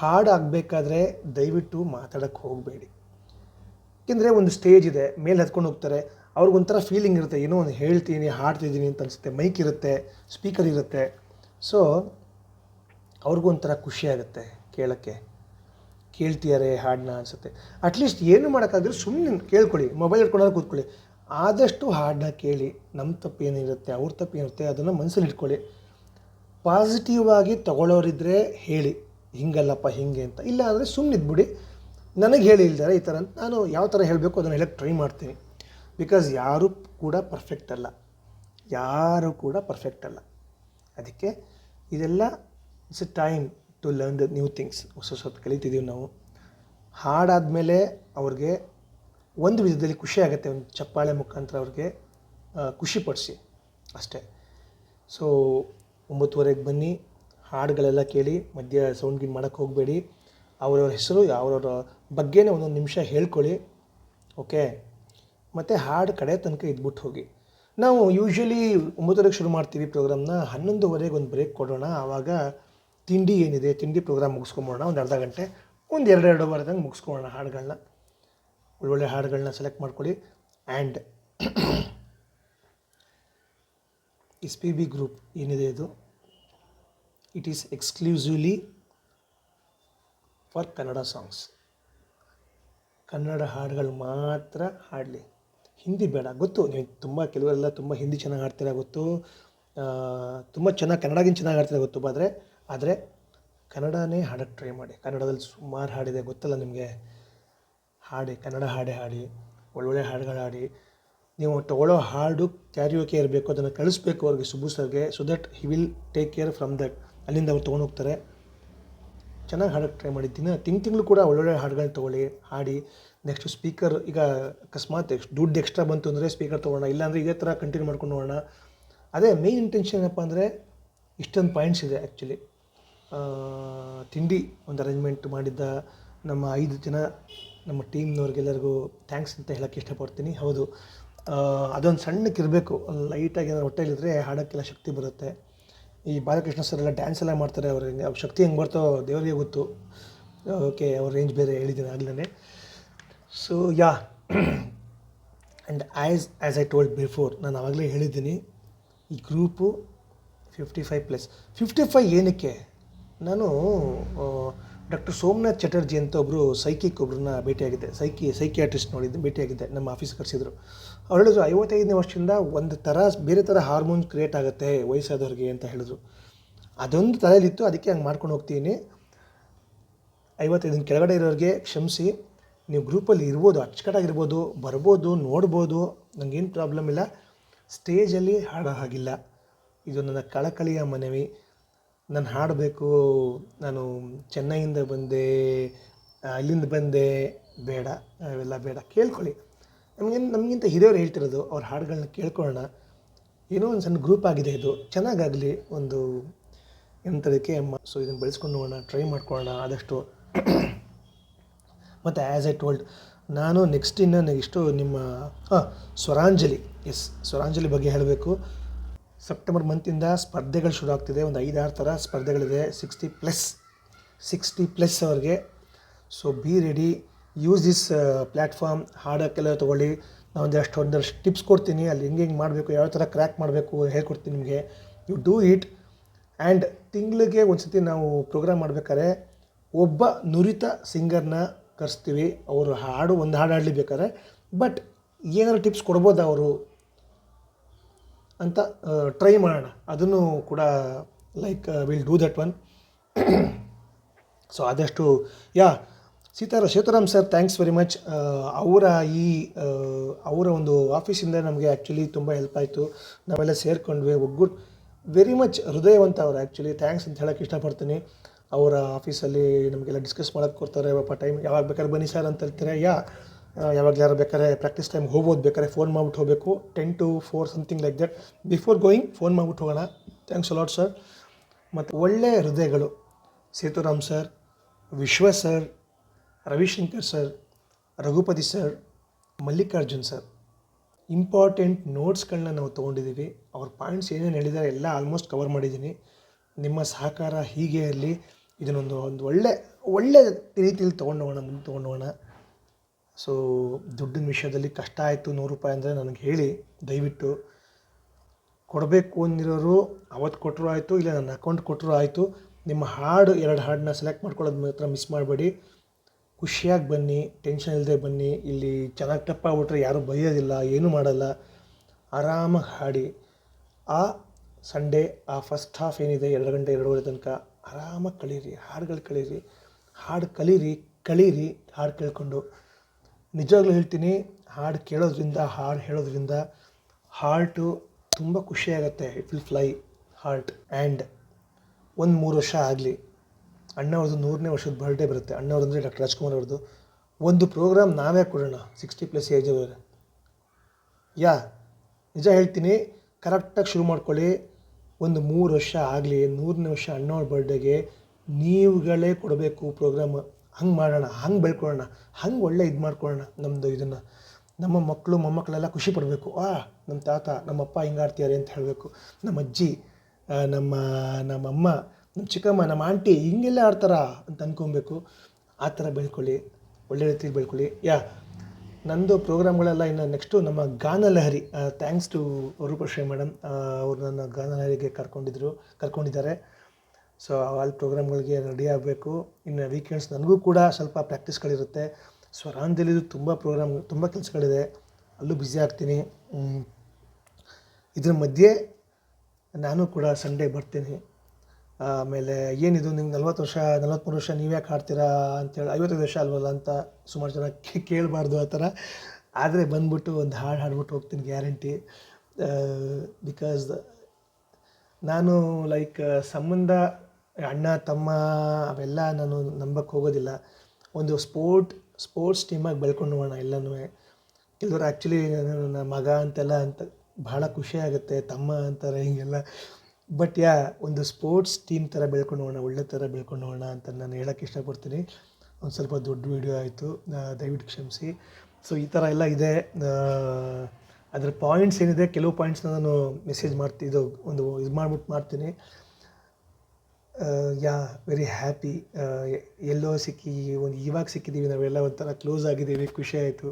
S1: ಹಾಡು ಆಗಬೇಕಾದ್ರೆ ದಯವಿಟ್ಟು ಮಾತಾಡೋಕ್ಕೆ ಹೋಗಬೇಡಿ. ಏಕೆಂದರೆ ಒಂದು ಸ್ಟೇಜ್ ಇದೆ, ಮೇಲೆ ಹತ್ಕೊಂಡು ಹೋಗ್ತಾರೆ, ಅವ್ರಿಗೊಂಥರ ಫೀಲಿಂಗ್ ಇರುತ್ತೆ, ಏನೋ ಒಂದು ಹೇಳ್ತೀನಿ, ಹಾಡ್ತಿದ್ದೀನಿ ಅಂತ ಅನಿಸುತ್ತೆ ಮೈಕ್ ಇರುತ್ತೆ ಸ್ಪೀಕರ್ ಇರುತ್ತೆ. ಸೊ ಅವ್ರಿಗೊಂಥರ ಖುಷಿ ಆಗುತ್ತೆ ಕೇಳೋಕ್ಕೆ. ಕೇಳ್ತಿದ್ದಾರೆ ಹಾಡನ್ನ ಅನಿಸುತ್ತೆ. ಅಟ್ಲೀಸ್ಟ್ ಏನು ಮಾಡೋಕ್ಕಾದ್ರೆ ಸುಮ್ಮನೆ ಕೇಳ್ಕೊಳ್ಳಿ ಮೊಬೈಲ್ ಇಟ್ಕೊಂಡಾದ್ರೂ ಕೂತ್ಕೊಳ್ಳಿ. ಆದಷ್ಟು ಹಾಡನ್ನ ಕೇಳಿ ನಮ್ಮ ತಪ್ಪು ಏನಿರುತ್ತೆ ಅವ್ರ ತಪ್ಪು ಏನಿರುತ್ತೆ ಅದನ್ನು ಮನಸ್ಸಲ್ಲಿ ಇಟ್ಕೊಳ್ಳಿ. ಪಾಸಿಟಿವ್ ಆಗಿ ತಗೊಳ್ಳೋರಿದ್ದರೆ ಹೇಳಿ, ಹಿಂಗಲ್ಲಪ್ಪ, ಹಿಂಗೆ ಅಂತ. ಇಲ್ಲ ಅಂದರೆ ಸುಮ್ಮನೆ ಇದ್ಬಿಡಿ. ನನಗೆ ಹೇಳಿ ಇಲ್ದಾರೆ ಈ ಥರ ನಾನು ಯಾವ ಥರ ಹೇಳಬೇಕು ಅದನ್ನು ಹೇಳಕ್ಕೆ ಟ್ರೈ ಮಾಡ್ತೀನಿ. ಬಿಕಾಸ್ ಯಾರೂ ಕೂಡ ಪರ್ಫೆಕ್ಟ್ ಅಲ್ಲ. ಯಾರೂ ಕೂಡ ಪರ್ಫೆಕ್ಟ್ ಅಲ್ಲ. ಅದಕ್ಕೆ ಇದೆಲ್ಲ it's a time to learn the new things ಹೊಸ ಹೊಸದು ಕಲಿತಿದ್ದೀವಿ ನಾವು. ಹಾಡಾದಮೇಲೆ ಅವ್ರಿಗೆ ಒಂದು ವಿಧದಲ್ಲಿ ಖುಷಿ ಆಗುತ್ತೆ. ಒಂದು ಚಪ್ಪಾಳೆ ಮುಖಾಂತರ ಅವ್ರಿಗೆ ಖುಷಿಪಡಿಸಿ ಅಷ್ಟೇ. ಸೊ ಒಂಬತ್ತುವರೆಗೆ ಬನ್ನಿ. ಹಾಡುಗಳೆಲ್ಲ ಕೇಳಿ, ಮಧ್ಯ ಸೌಂಡ್ ಗಿನ್ ಮಾಡೋಕ್ಕೆ ಹೋಗಬೇಡಿ. ಅವರವ್ರ ಹೆಸರು, ಅವರವ್ರ ಬಗ್ಗೆನೇ ಒಂದೊಂದು ನಿಮಿಷ ಹೇಳ್ಕೊಳ್ಳಿ. ಓಕೆ ಮತ್ತು ಹಾಡು ಕಡೆ ತನಕ ಇದ್ಬಿಟ್ಟು ಹೋಗಿ. ನಾವು ಯೂಶ್ವಲಿ ಒಂಬತ್ತುವರೆಗೆ ಶುರು ಮಾಡ್ತೀವಿ ಪ್ರೋಗ್ರಾಮ್ನ ಹನ್ನೊಂದುವರೆಗೆ ಒಂದು ಬ್ರೇಕ್ ಕೊಡೋಣ. ಆವಾಗ ತಿಂಡಿ ಏನಿದೆ, ತಿಂಡಿ ಪ್ರೋಗ್ರಾಮ್ ಮುಗಿಸ್ಕೊಂಬೋಣ ಒಂದು ಅರ್ಧ ಗಂಟೆ, ಒಂದು ಎರಡು ಎರಡೂವರೆದಂಗೆ ಮುಗಿಸ್ಕೊಳ್ಳೋಣ ಹಾಡುಗಳನ್ನ ಒಳ್ಳೊಳ್ಳೆ ಹಾಡುಗಳನ್ನ ಸೆಲೆಕ್ಟ್ ಮಾಡ್ಕೊಳ್ಳಿ. And <coughs> S P B group ಏನಿದೆ ಇದು? It is exclusively for Kannada songs Kannada ಹಾಡುಗಳು ಮಾತ್ರ ಹಾಡಲಿ. ಹಿಂದಿ ಬೇಡ, ಗೊತ್ತು, ನೀವು ತುಂಬ ಕೆಲವರೆಲ್ಲ ತುಂಬ ಹಿಂದಿ ಚೆನ್ನಾಗಿ ಹಾಡ್ತೀರ ಗೊತ್ತು. ತುಂಬ ಚೆನ್ನಾಗಿ ಕನ್ನಡಗಿಂತ ಚೆನ್ನಾಗಿ ಹಾಡ್ತೀರ ಗೊತ್ತು, ಆದರೆ ಆದರೆ ಕನ್ನಡನೇ ಹಾಡಕ್ಕೆ ಟ್ರೈ ಮಾಡಿ. ಕನ್ನಡದಲ್ಲಿ ಸುಮಾರು ಹಾಡಿದೆ, ಗೊತ್ತಲ್ಲ ನಿಮಗೆ? ಹಾಡಿ, ಕನ್ನಡ ಹಾಡೇ ಹಾಡಿ, ಒಳ್ಳೊಳ್ಳೆ ಹಾಡುಗಳು ಹಾಡಿ. ನೀವು ತಗೊಳ್ಳೋ ಹಾಡು ಕ್ಯಾರಿಯೋಕೆ ಇರಬೇಕು, ಅದನ್ನು ಕಳಿಸ್ಬೇಕು ಅವ್ರಿಗೆ ಸುಬ್ಬು ಸರ್ಗೆ. So that he will take care from that ಅಲ್ಲಿಂದ ಅವ್ರು ತೊಗೊಂಡೋಗ್ತಾರೆ ಚೆನ್ನಾಗಿ ಹಾಡಕ್ಕೆ ಟ್ರೈ ಮಾಡಿದ್ದೀನಿ ದಿನ, ತಿಂಗ್ ತಿಂಗಳು ಕೂಡ ಒಳ್ಳೊಳ್ಳೆ ಹಾಡುಗಳನ್ನ ತೊಗೊಳ್ಳಿ, ಹಾಡಿ. ನೆಕ್ಸ್ಟ್ ಸ್ಪೀಕರ್ ಈಗ ಅಕಸ್ಮಾತ್ ಎಕ್ಸ್, ದುಡ್ಡು ಎಕ್ಸ್ಟ್ರಾ ಬಂತು ಅಂದರೆ ಸ್ಪೀಕರ್ ತೊಗೊಳ್ಳೋಣ. ಇಲ್ಲಾಂದರೆ ಇದೇ ಥರ ಕಂಟಿನ್ಯೂ ಮಾಡ್ಕೊಂಡು ಹೋಗೋಣ. ಅದೇ ಮೇಯ್ನ್ ಇಂಟೆನ್ಷನ್ ಏನಪ್ಪ ಅಂದರೆ ಇಷ್ಟೊಂದು ಪಾಯಿಂಟ್ಸ್ ಇದೆ ಆ್ಯಕ್ಚುಲಿ ತಿಂಡಿ ಒಂದು ಅರೇಂಜ್ಮೆಂಟ್ ಮಾಡಿದ್ದ ನಮ್ಮ ಐದು ಜನ ನಮ್ಮ ಟೀಮ್ನವ್ರಿಗೆಲ್ಲರಿಗೂ ಥ್ಯಾಂಕ್ಸ್ ಅಂತ ಹೇಳೋಕ್ಕೆ ಇಷ್ಟಪಡ್ತೀನಿ. ಹೌದು. ಅದೊಂದು ಸಣ್ಣಕ್ಕಿರಬೇಕು ಲೈಟಾಗಿ ಏನಾದ್ರು ಹೊಟ್ಟೆಯಲ್ಲಿದ್ದರೆ ಹಾಡೋಕ್ಕೆಲ್ಲ ಶಕ್ತಿ ಬರುತ್ತೆ. ಈ ಬಾಲಕೃಷ್ಣ ಸರ್ ಎಲ್ಲ ಡ್ಯಾನ್ಸ್ ಎಲ್ಲ ಮಾಡ್ತಾರೆ. ಅವ್ರಿಗೆ ಅವ್ರ ಶಕ್ತಿ ಹೆಂಗೆ ಬರ್ತೋ ದೇವರಿಗೆ ಗೊತ್ತು. ಓಕೆ, ಅವ್ರ ರೇಂಜ್ ಬೇರೆ ಹೇಳಿದ್ದೀನಿ ಆಗ್ಲೇ so yeah and as as I told before ನಾನು ಆವಾಗಲೇ ಹೇಳಿದ್ದೀನಿ, ಈ group fifty five plus fifty five ಏನಕ್ಕೆ? ನಾನು ಡಾಕ್ಟರ್ ಸೋಮನಾಥ್ ಚಟರ್ಜಿ ಅಂತ ಒಬ್ಬರು ಸೈಕಿಕ್ ಒಬ್ಬರನ್ನ ಭೇಟಿಯಾಗಿದ್ದೆ. ಸೈಕಿ, ಸೈಕಿಯಾಟ್ರಿಸ್ಟ್ ನೋಡಿದ್ದು, ಭೇಟಿಯಾಗಿದ್ದೆ, ನಮ್ಮ ಆಫೀಸ್ ಕರೆಸಿದ್ರು. ಅವ್ರು ಹೇಳಿದ್ರು, ಐವತ್ತೈದನೇ ವರ್ಷದಿಂದ ಒಂದು ಥರ, ಬೇರೆ ಥರ ಹಾರ್ಮೋನ್ ಕ್ರಿಯೇಟ್ ಆಗುತ್ತೆ ವಯಸ್ಸಾದವ್ರಿಗೆ ಅಂತ ಹೇಳಿದ್ರು. ಅದೊಂದು ತಲೆಯಲ್ಲಿತ್ತು, ಅದಕ್ಕೆ ಹಂಗೆ ಮಾಡ್ಕೊಂಡು ಹೋಗ್ತೀನಿ. ಐವತ್ತೈದನ ಕೆಳಗಡೆ ಇರೋರಿಗೆ ಕ್ಷಮಿಸಿ. ನೀವು ಗ್ರೂಪಲ್ಲಿ ಇರ್ಬೋದು, ಅಚ್ಚುಕಟ್ಟಾಗಿರ್ಬೋದು, ಬರ್ಬೋದು, ನೋಡ್ಬೋದು ನನಗೇನು ಪ್ರಾಬ್ಲಮ್ ಇಲ್ಲ. ಸ್ಟೇಜಲ್ಲಿ ಹಾಡೋ ಹಾಗಿಲ್ಲ ಇದು ನನ್ನ ಕಳಕಳಿಯ ಮನವಿ. ನಾನು ಹಾಡಬೇಕು, ನಾನು ಚೆನ್ನೈಯಿಂದ ಬಂದೆ ಅಲ್ಲಿಂದ ಬಂದೆ, ಬೇಡ ಅವೆಲ್ಲ ಬೇಡ, ಕೇಳ್ಕೊಳ್ಳಿ. ನಮಗೆ, ನಮಗಿಂತ ಹಿರಿಯರು ಹೇಳ್ತಿರೋದು, ಅವ್ರ ಹಾಡುಗಳನ್ನ ಕೇಳ್ಕೊಳ್ಳೋಣ. ಏನೋ ಒಂದು ಸಣ್ಣ ಗ್ರೂಪ್ ಆಗಿದೆ ಇದು, ಚೆನ್ನಾಗಾಗಲಿ ಒಂದು ಎಂಥದಕ್ಕೆ ಸೊ ಇದನ್ನು ಬೆಳೆಸ್ಕೊಂಡು ಹೋಗೋಣ ಟ್ರೈ ಮಾಡ್ಕೊಳ್ಳೋಣ ಆದಷ್ಟು. ಮತ್ತು ಆ್ಯಸ್ ಐ ಟೋಲ್ಡ್ ನಾನು ನೆಕ್ಸ್ಟ್ ಇನ್ನು ಇಷ್ಟು ನಿಮ್ಮ, ಹಾಂ, ಸ್ವರಾಂಜಲಿ ಎಸ್ ಸ್ವರಾಂಜಲಿ ಬಗ್ಗೆ ಹೇಳಬೇಕು. ಸೆಪ್ಟೆಂಬರ್ ಮಂತಿಂದ ಸ್ಪರ್ಧೆಗಳು ಶುರು ಆಗ್ತಿದೆ. ಒಂದು ಐದಾರು ಥರ ಸ್ಪರ್ಧೆಗಳಿದೆ. ಸಿಕ್ಸ್ಟಿ ಪ್ಲಸ್ ಸಿಕ್ಸ್ಟಿ ಪ್ಲಸ್ ಅವ್ರಿಗೆ. So be ready use this platform ಹಾಡೋಕ್ಕೆಲ್ಲ ತೊಗೊಳ್ಳಿ. ನಾನು ಒಂದಷ್ಟು ಒಂದಷ್ಟು ಟಿಪ್ಸ್ ಕೊಡ್ತೀನಿ. ಅಲ್ಲಿ ಹೆಂಗೆ ಹೆಂಗೆ ಮಾಡಬೇಕು, ಯಾವ ಥರ ಕ್ರ್ಯಾಕ್ ಮಾಡಬೇಕು ಹೇಳ್ಕೊಡ್ತೀನಿ ನಿಮಗೆ. ಯು ಡೂ ಇಟ್ ಆ್ಯಂಡ್ ತಿಂಗಳಿಗೆ ಒಂದು ಸತಿ ನಾವು ಪ್ರೋಗ್ರಾಮ್ ಮಾಡ್ಬೇಕಾದ್ರೆ ಒಬ್ಬ ನುರಿತ ಸಿಂಗರ್ನ ಕರೆಸ್ತೀವಿ. ಅವರು ಹಾಡು, ಒಂದು ಹಾಡು ಹಾಡಲಿ ಬೇಕಾದ್ರೆ ಬಟ್ ಏನಾದ್ರು ಟಿಪ್ಸ್ ಕೊಡ್ಬೋದು ಅವರು? ಅಂತ ಟ್ರೈ ಮಾಡೋಣ. ಅದನ್ನು ಕೂಡ like will do that one so ಆದಷ್ಟು yeah Sitara Sitaram sir thanks very much ಅವರ ಈ ಅವರ ಒಂದು ಆಫೀಸಿಂದ ನಮಗೆ ಆ್ಯಕ್ಚುಲಿ ತುಂಬ ಹೆಲ್ಪ್ ಆಯಿತು. ನಾವೆಲ್ಲ ಸೇರಿಕೊಂಡ್ವಿ. ಒಗ್ಗೂಟ್ ವೆರಿ ಮಚ್ ಹೃದಯವಂತ ಅವರು ಆ್ಯಕ್ಚುಲಿ ಥ್ಯಾಂಕ್ಸ್ ಅಂತ ಹೇಳೋಕ್ಕೆ ಇಷ್ಟಪಡ್ತೀನಿ. ಅವರ ಆಫೀಸಲ್ಲಿ ನಮಗೆಲ್ಲ ಡಿಸ್ಕಸ್ ಮಾಡೋಕ್ಕೆ ಕೊಡ್ತಾರೆ. ಪಾಪ ಟೈಮ್ ಯಾವಾಗ ಬೇಕಾದ್ರೆ ಬನ್ನಿ ಸರ್ ಅಂತ ಹೇಳ್ತಾರೆ. ಯಾ ಯಾವಾಗ ಯಾರು ಬೇಕಾದ್ರೆ ಪ್ರಾಕ್ಟೀಸ್ ಟೈಮ್ ಹೋಗ್ಬೋದು, ಬೇಕಾದ್ರೆ ಫೋನ್ ಮಾಡ್ಬಿಟ್ಟು ಹೋಗಬೇಕು. Ten to four something like that before going phone ಮಾಡ್ಬಿಟ್ಟು ಹೋಗೋಣ. ಥ್ಯಾಂಕ್ಸ್ ಅಲಾಟ್ ಸರ್ ಮತ್ತು ಒಳ್ಳೆಯ ಹೃದಯಗಳು. Sethuram sir Vishwa sir Ravishankar sir Raghupathi sir Mallikarjun sir important ನೋಟ್ಸ್ಗಳನ್ನ ನಾವು ತೊಗೊಂಡಿದ್ದೀವಿ ಅವ್ರ ಪಾಯಿಂಟ್ಸ್ ಏನೇನು ಹೇಳಿದ್ದಾರೆ ಎಲ್ಲ ಆಲ್ಮೋಸ್ಟ್ ಕವರ್ ಮಾಡಿದ್ದೀನಿ ನಿಮ್ಮ ಸಹಕಾರ ಹೀಗೆ ಇರಲಿ. ಇದನ್ನೊಂದು, ಒಂದು ಒಳ್ಳೆ ಒಳ್ಳೆ ರೀತಿಯಲ್ಲಿ ತೊಗೊಂಡೋಗೋಣ, ಮುಂದೆ ತೊಗೊಂಡೋಗೋಣ. ಸೊ ದುಡ್ಡಿನ ವಿಷಯದಲ್ಲಿ ಕಷ್ಟ ಆಯಿತು, ನೂರು ರೂಪಾಯಿ ಅಂದರೆ ನನಗೆ ಹೇಳಿ, ದಯವಿಟ್ಟು ಕೊಡಬೇಕು ಅಂದಿರೋರು ಅವತ್ತು ಕೊಟ್ಟರು ಆಯಿತು, ಇಲ್ಲ ನನ್ನ ಅಕೌಂಟ್ ಕೊಟ್ಟರು ಆಯಿತು. ನಿಮ್ಮ ಹಾಡು ಎರಡು ಹಾಡನ್ನ ಸೆಲೆಕ್ಟ್ ಮಾಡ್ಕೊಳ್ಳೋದು ಮಾತ್ರ ಮಿಸ್ ಮಾಡಬೇಡಿ. ಖುಷಿಯಾಗಿ ಬನ್ನಿ ಟೆನ್ಷನ್ ಇಲ್ಲದೆ ಬನ್ನಿ. ಇಲ್ಲಿ ಚೆನ್ನಾಗಿ ತಪ್ಪಾಗ್ಬಿಟ್ರೆ ಯಾರೂ ಬೈಯೋದಿಲ್ಲ, ಏನೂ ಮಾಡಲ್ಲ. ಆರಾಮಾಗಿ ಹಾಡಿ. ಆ ಸಂಡೇ ಆ ಫಸ್ಟ್ ಹಾಫ್ ಏನಿದೆ, ಎರಡು ಗಂಟೆ, ಎರಡೂವರೆ ತನಕ ಆರಾಮಾಗಿ ಕಳೀರಿ ಹಾಡುಗಳು ಕಳೀರಿ. ಹಾಡು ಕಲೀರಿ ಕಳೀರಿ ಹಾಡು ಕೇಳಿಕೊಂಡು. ನಿಜವಾಗ್ಲೂ ಹೇಳ್ತೀನಿ, ಹಾಡು ಕೇಳೋದ್ರಿಂದ, ಹಾಡು ಹೇಳೋದ್ರಿಂದ ಹಾರ್ಟು ತುಂಬ ಖುಷಿಯಾಗತ್ತೆ. It will fly heart and ಒಂದು ಮೂರು ವರ್ಷ ಆಗಲಿ, ಅಣ್ಣವ್ರದ್ದು ನೂರನೇ ವರ್ಷದ ಬರ್ಡೇ ಬರುತ್ತೆ. ಅಣ್ಣವ್ರು ಅಂದರೆ ಡಾಕ್ಟರ್ ರಾಜ್ಕುಮಾರ್ ಅವ್ರದ್ದು. ಒಂದು ಪ್ರೋಗ್ರಾಮ್ ನಾವೇ ಕೊಡೋಣ ಸಿಕ್ಸ್ಟಿ ಪ್ಲಸ್ ಏಜ್ ಅವರ. ಯಾ, ನಿಜ ಹೇಳ್ತೀನಿ ಕರೆಕ್ಟಾಗಿ ಶುರು ಮಾಡ್ಕೊಳ್ಳಿ. ಒಂದು ಮೂರು ವರ್ಷ ಆಗಲಿ, ನೂರನೇ ವರ್ಷ ಅಣ್ಣವ್ರ ಬರ್ಡೇಗೆ ನೀವುಗಳೇ ಕೊಡಬೇಕು ಪ್ರೋಗ್ರಾಮ್ ಹಂಗೆ ಮಾಡೋಣ, ಹಂಗೆ ಬೆಳ್ಕೊಳ್ಳೋಣ, ಹಂಗೆ ಒಳ್ಳೆ ಇದು ಮಾಡ್ಕೊಳ್ಳೋಣ ನಮ್ಮದು ಇದನ್ನು. ನಮ್ಮ ಮಕ್ಕಳು ಮೊಮ್ಮಕ್ಕಳೆಲ್ಲ ಖುಷಿ ಪಡಬೇಕು. ಆ ನಮ್ಮ ತಾತ ನಮ್ಮಪ್ಪ ಹಿಂಗೆ ಆಡ್ತಿದ್ದಾರೆ ಅಂತ ಹೇಳಬೇಕು. ನಮ್ಮ ಅಜ್ಜಿ ನಮ್ಮ ನಮ್ಮಮ್ಮ ನಮ್ಮ ಚಿಕ್ಕಮ್ಮ, ನಮ್ಮ ಆಂಟಿ ಹಿಂಗೆಲ್ಲ ಆಡ್ತಾರ ಅಂತ ಅಂದ್ಕೊಬೇಕು ಆ ಥರ ಬೆಳ್ಕೊಳ್ಳಿ, ಒಳ್ಳೆ ರೀತಿಲಿ ಬೆಳ್ಕೊಳ್ಳಿ. ಯಾ, ನಂದು ಪ್ರೋಗ್ರಾಮ್ಗಳೆಲ್ಲ ಇನ್ನು ನೆಕ್ಸ್ಟು ನಮ್ಮ Ganalahari thanks to Roopashree madam ಅವರು ನನ್ನ ಗಾನಲಹರಿಗೆ ಕರ್ಕೊಂಡಿದ್ರು, ಕರ್ಕೊಂಡಿದ್ದಾರೆ. ಸೊ ಅಲ್ಲಿ ಪ್ರೋಗ್ರಾಮ್ಗಳಿಗೆ ರೆಡಿ ಆಗಬೇಕು. ಇನ್ನು ವೀಕೆಂಡ್ಸ್ ನನಗೂ ಕೂಡ ಸ್ವಲ್ಪ ಪ್ರಾಕ್ಟೀಸ್ಗಳಿರುತ್ತೆ ಸ್ವರಾಂಜಲಿದು ತುಂಬ ಪ್ರೋಗ್ರಾಮ್, ತುಂಬ ಕೆಲಸಗಳಿದೆ. ಅಲ್ಲೂ ಬ್ಯುಸಿ ಆಗ್ತೀನಿ. ಇದ್ರ ಮಧ್ಯೆ ನಾನು ಕೂಡ ಸಂಡೇ ಬರ್ತೀನಿ. ಆಮೇಲೆ ಏನಿದು ನಿಮ್ಗೆ ನಲ್ವತ್ತು ವರ್ಷ ನಲ್ವತ್ತ್ಮೂರು ವರ್ಷ ನೀವು ಯಾಕೆ ಹಾಡ್ತೀರಾ ಅಂತೇಳಿ, ಐವತ್ತೈದು ವರ್ಷ ಅಲ್ವಲ್ಲ ಅಂತ ಸುಮಾರು ಜನ ಕೇಳಬಾರ್ದು ಆ ಥರ. ಆದರೆ ಬಂದ್ಬಿಟ್ಟು ಒಂದು ಹಾಡು ಹಾಡ್ಬಿಟ್ಟು ಹೋಗ್ತೀನಿ ಗ್ಯಾರಂಟಿ. ಬಿಕಾಸ್ ನಾನು ಲೈಕ್ ಸಂಬಂಧ ಅಣ್ಣ, ತಮ್ಮ ಅವೆಲ್ಲ ನಾನು ನಂಬಕ್ಕೆ ಹೋಗೋದಿಲ್ಲ. ಒಂದು ಸ್ಪೋರ್ಟ್, ಸ್ಪೋರ್ಟ್ಸ್ ಟೀಮಾಗಿ ಬೆಳ್ಕೊಂಡು ಹೋಗೋಣ ಎಲ್ಲನೂ. ಕೆಲವರು ಆ್ಯಕ್ಚುಲಿ ನನ್ನ ಮಗ ಅಂತೆಲ್ಲ ಅಂತ ಭಾಳ ಖುಷಿ ಆಗುತ್ತೆ, ತಮ್ಮ ಅಂತಾರೆ ಹೀಗೆಲ್ಲ. ಬಟ್ ಯಾ, ಒಂದು ಸ್ಪೋರ್ಟ್ಸ್ ಟೀಮ್ ಥರ ಬೆಳ್ಕೊಂಡು ಹೋಗೋಣ, ಒಳ್ಳೆ ಥರ ಬೆಳ್ಕೊಂಡು ಹೋಗೋಣ ಅಂತ ನಾನು ಹೇಳೋಕ್ಕೆ ಇಷ್ಟಪಡ್ತೀನಿ. ಒಂದು ಸ್ವಲ್ಪ ದೊಡ್ಡ ವೀಡಿಯೋ ಆಯಿತು ದಯವಿಟ್ಟು ಕ್ಷಮಿಸಿ. ಸೊ ಈ ಥರ ಎಲ್ಲ ಇದೆ. ಅದರ ಪಾಯಿಂಟ್ಸ್ ಏನಿದೆ, ಕೆಲವು ಪಾಯಿಂಟ್ಸ್ನ ನಾನು ಮೆಸೇಜ್ ಮಾಡ್ತಿ, ಇದು ಒಂದು ಇದು ಮಾಡ್ಬಿಟ್ಟು ಮಾಡ್ತೀನಿ. ಯಾ ವೆರಿ ಹ್ಯಾಪಿ ಎಲ್ಲೋ ಸಿಕ್ಕಿ, ಒಂದು ಇವಾಗ ಸಿಕ್ಕಿದ್ದೀವಿ ನಾವೆಲ್ಲ ಒಂಥರ ಕ್ಲೋಸ್ ಆಗಿದ್ದೀವಿ ಖುಷಿ ಆಯಿತು.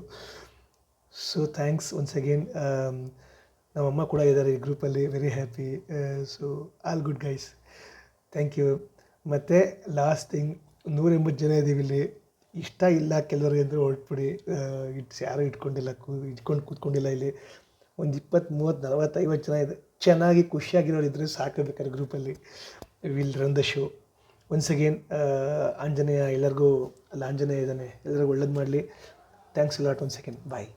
S1: ಸೊ ಥ್ಯಾಂಕ್ಸ್ ಒನ್ಸ್ ಅಗೇನ್ ನಮ್ಮಮ್ಮ ಕೂಡ ಇದ್ದಾರೆ ಈ ಗ್ರೂಪಲ್ಲಿ very happy so all good guys thank you ಮತ್ತು ಲಾಸ್ಟ್ ಥಿಂಗ್ ನೂರ ಎಂಬತ್ತು ಜನ ಇದ್ದೀವಿ ಇಲ್ಲಿ. ಇಷ್ಟ ಇಲ್ಲ ಕೆಲವರಿಗೆ ಅಂದರೆ ಹೊರಟ್ಬಿಡಿ. ಇಟ್ಸ್ ಯಾರೂ ಇಟ್ಕೊಂಡಿಲ್ಲ, ಕೂ ಇಟ್ಕೊಂಡು ಕೂತ್ಕೊಂಡಿಲ್ಲ ಇಲ್ಲಿ. ಒಂದು ಇಪ್ಪತ್ತು ಮೂವತ್ತು ನಲವತ್ತೈವತ್ತು ಜನ ಇದೆ. ಚೆನ್ನಾಗಿ ಖುಷಿಯಾಗಿರೋರು ಇದ್ದರೆ ಸಾಕು ಬೇಕಾದ್ರೆ ಗ್ರೂಪಲ್ಲಿ will run the show once again Anjaneya ಎಲ್ಲರಿಗೂ, ಅಲ್ಲ ಆಂಜನೇಯ ಇದ್ದಾನೆ, ಎಲ್ಲರಿಗೂ ಒಳ್ಳೇದು ಮಾಡಲಿ. Thanks lot one second bye